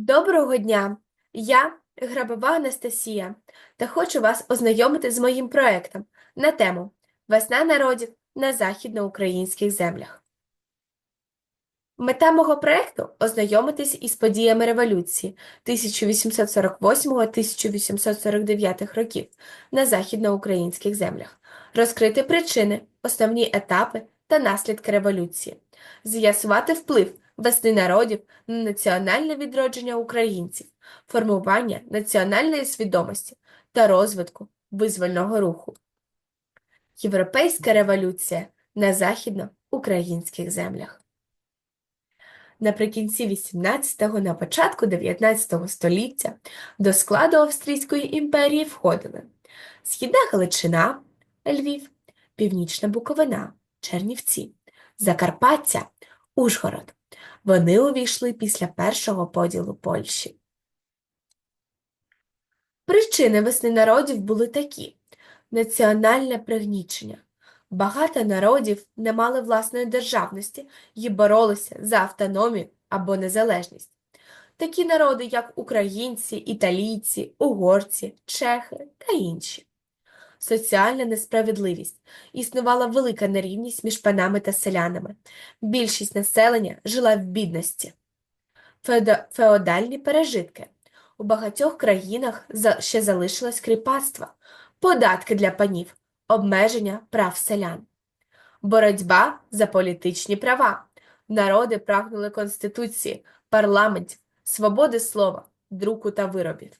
Доброго дня! Я Грабова Анастасія та хочу вас ознайомити з моїм проектом на тему Весна народів на західноукраїнських землях. Мета мого проекту – ознайомитись із подіями революції 1848-1849 років на західноукраїнських землях, розкрити причини, основні етапи та наслідки революції, з'ясувати вплив весни народів на національне відродження українців, формування національної свідомості та розвитку визвольного руху. Європейська революція на західноукраїнських землях. Наприкінці XVIII – на початку XIX століття до складу Австрійської імперії входили Східна Галичина, Львів, Північна Буковина, Чернівці, Закарпаття, Ужгород. Вони увійшли після першого поділу Польщі. Причини весни народів були такі: національне пригнічення. Багато народів не мали власної державності і боролися за автономію або незалежність. Такі народи, як українці, італійці, угорці, чехи та інші. Соціальна несправедливість. Існувала велика нерівність між панами та селянами. Більшість населення жила в бідності. Феодальні пережитки. У багатьох країнах ще залишилось кріпацтво, податки для панів, обмеження прав селян. Боротьба за політичні права. Народи прагнули конституції, парламентів, свободи слова, друку та виробів.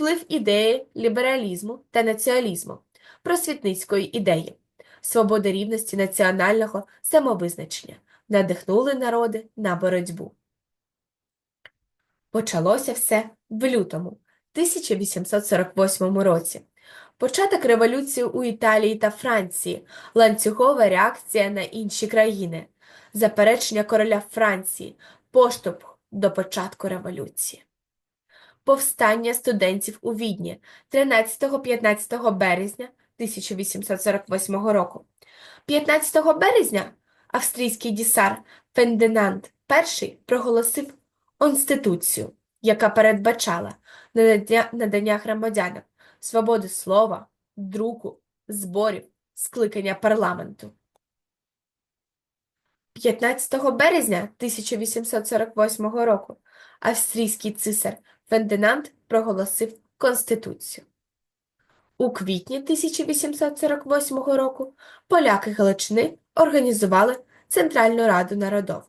Вплив ідеї лібералізму та націоналізму, просвітницької ідеї, свободи рівності національного самовизначення надихнули народи на боротьбу. Почалося все в лютому 1848 році. Початок революції у Італії та Франції, ланцюгова реакція на інші країни, заперечення короля Франції, поштовх до початку революції. Повстання студентів у Відні 13-15 березня 1848 року. 15 березня австрійський дісар Фендинанд І проголосив Конституцію, яка передбачала надання, надання громадянам свободи слова, друку, зборів, скликання парламенту. 15 березня 1848 року австрійський цисар Фердинанд проголосив Конституцію. У квітні 1848 року поляки Галичини організували Центральну Раду Народову.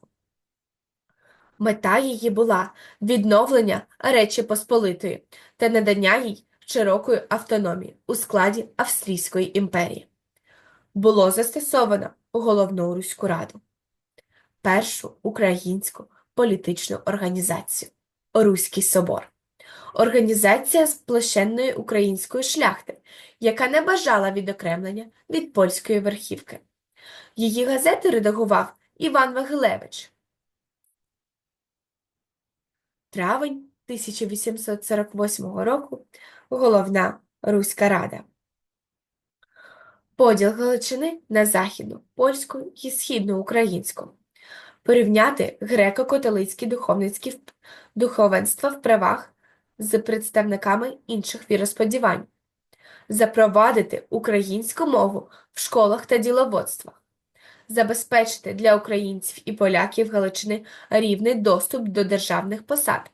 Мета її була відновлення Речі Посполитої та надання їй широкої автономії у складі Австрійської імперії. Було застосовано Головну Руську Раду, першу українську політичну організацію Руський Собор. Організація сплощенної української шляхти, яка не бажала відокремлення від польської верхівки. Її газети редагував Іван Вагилевич. Травень 1848 року Головна Руська Рада. Поділ Галичини на західну, польську і східну українську. Порівняти греко-католицькі духовенства в правах з представниками інших віросподівань. Запровадити українську мову в школах та діловодствах. Забезпечити для українців і поляків Галичини рівний доступ до державних посад.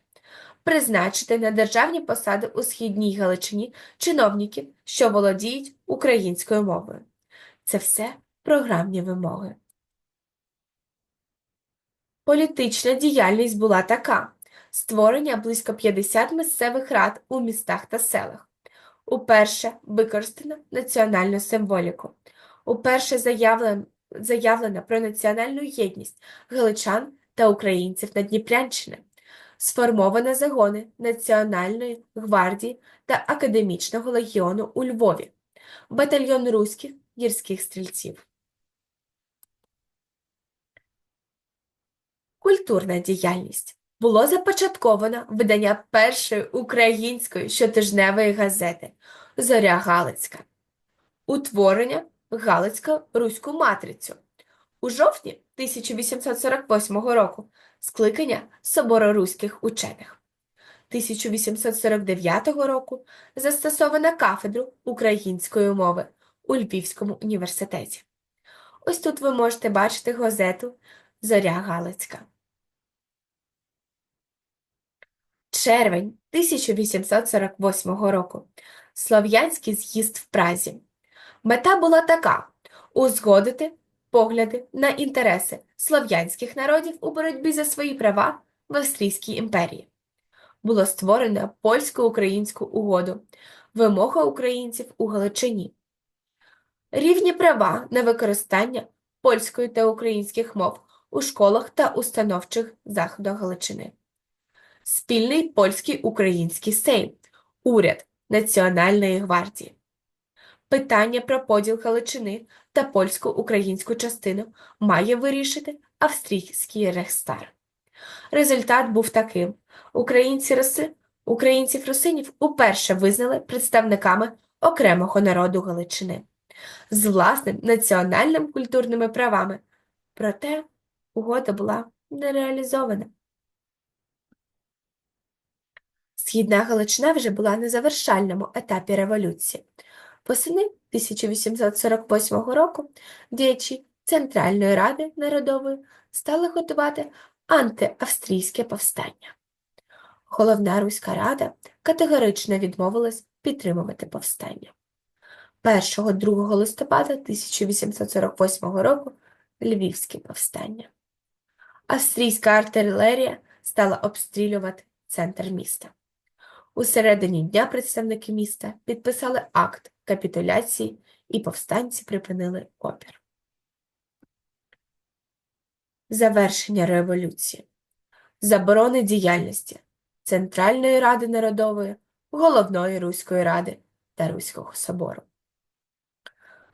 Призначити на державні посади у Східній Галичині чиновників, що володіють українською мовою. Це все програмні вимоги. Політична діяльність була така: створення близько 50 місцевих рад у містах та селах. Уперше використано національну символіку. Уперше заявлено, заявлено про національну єдність галичан та українців на Дніпрянщині. Сформовано загони Національної гвардії та Академічного легіону у Львові, батальйон руських гірських стрільців. Культурна діяльність. Було започатковано видання першої української щотижневої газети «Зоря Галицька», утворення Галицько-Руську матрицю, У жовтні 1848 року скликання Собору руських учених. 1849 року застосована кафедру української мови у Львівському університеті. Ось тут ви можете бачити газету Зоря Галицька. Червень 1848 року. Слов'янський з'їзд в Празі. Мета була така узгодити погляди на інтереси слов'янських народів у боротьбі за свої права в Австрійській імперії. Було створено польсько-українську угоду, вимога українців у Галичині. Рівні права на використання польської та українських мов у школах та установчих заходах Галичини. Спільний польський український сейм, уряд Національної гвардії. Питання про поділ Галичини та польсько-українську частину має вирішити австрійський рейхстаг. Результат був таким: українці роси, українців русинів уперше визнали представниками окремого народу Галичини з власним національним культурними правами. Проте угода була не реалізована. Східна Галичина вже була на завершальному етапі революції. Восени 1848 року діячі Центральної ради народової стали готувати антиавстрійське повстання. Головна Руська рада категорично відмовилась підтримувати повстання. 1-2 листопада 1848 року Львівське повстання. Австрійська артилерія стала обстрілювати центр міста. У середині дня представники міста підписали акт капітуляції і повстанці припинили опір. Завершення революції. Заборони діяльності Центральної ради народової, Головної Руської ради та Руського собору.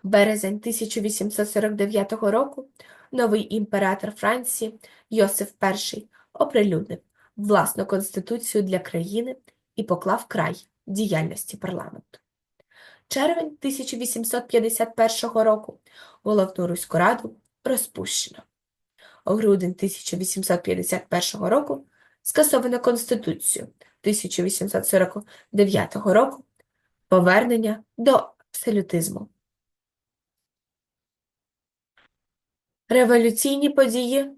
Березень 1849 року новий імператор Франції Йосиф І оприлюднив власну конституцію для країни і поклав край діяльності парламенту. Червень 1851 року Головну Руську раду розпущено. У грудень 1851 року скасовано Конституцію 1849 року повернення до абсолютизму. Революційні події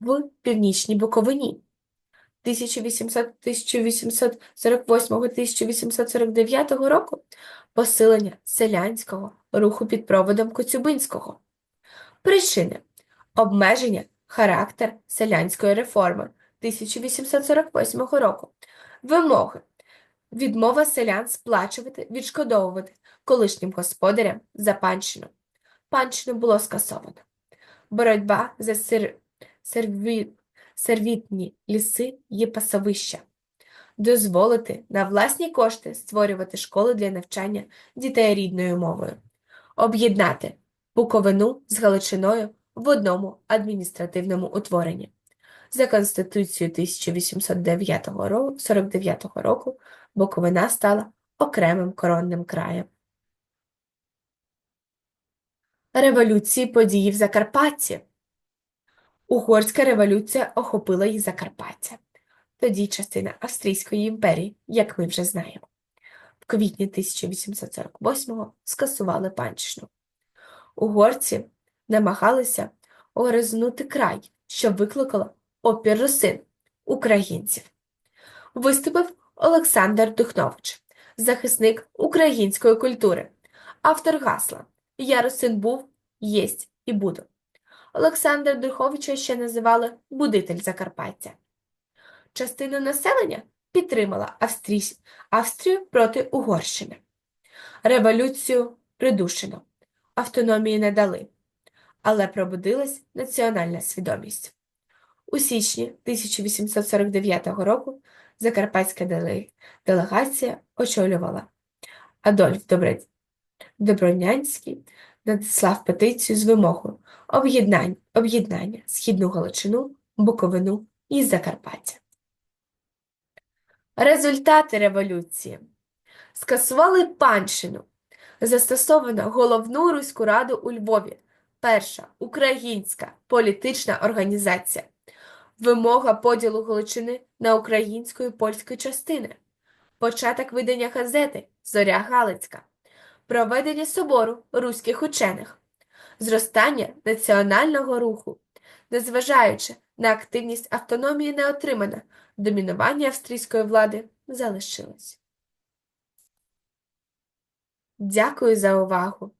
в Північній Буковині 1848-1849 року посилення селянського руху під проводом Коцюбинського. Причини обмеження характер селянської реформи 1848 року. Вимоги відмова селян сплачувати, відшкодовувати колишнім господарям за панщину. Панщину було скасовано. Боротьба за сер... серві... сервітні ліси є пасовища. Дозволити на власні кошти створювати школи для навчання дітей рідною мовою. Об'єднати Буковину з Галичиною в одному адміністративному утворенні. За Конституцією 1849 року Буковина стала окремим коронним краєм. Революції події в Закарпатті. Угорська революція охопила їх Закарпаття, тоді частина Австрійської імперії, як ми вже знаємо. В квітні 1848-го скасували панщину. Угорці намагалися огризнути край, що викликало опір русин, українців. Виступив Олександр Духнович, захисник української культури, автор гасла «Я русин був, єсть і буду». Олександра Духовича ще називали «будитель Закарпаття». Частину населення підтримала Австрій... Австрію проти Угорщини. Революцію придушено, автономії не дали, але пробудилась національна свідомість. У січні 1849 року закарпатська делегація очолювала Адольф. Добронянський надіслав петицію з вимогою об'єднання об'єднання Східну Галичину, Буковину і Закарпаття. Результати революції. Скасували панщину, застосовано головну руську раду у Львові, перша українська політична організація, вимога поділу Галичини на українську і польську частини, початок видання газети Зоря Галицька, проведення собору руських учених, зростання національного руху, незважаючи на активність автономії не отримана, домінування австрійської влади залишилось. Дякую за увагу!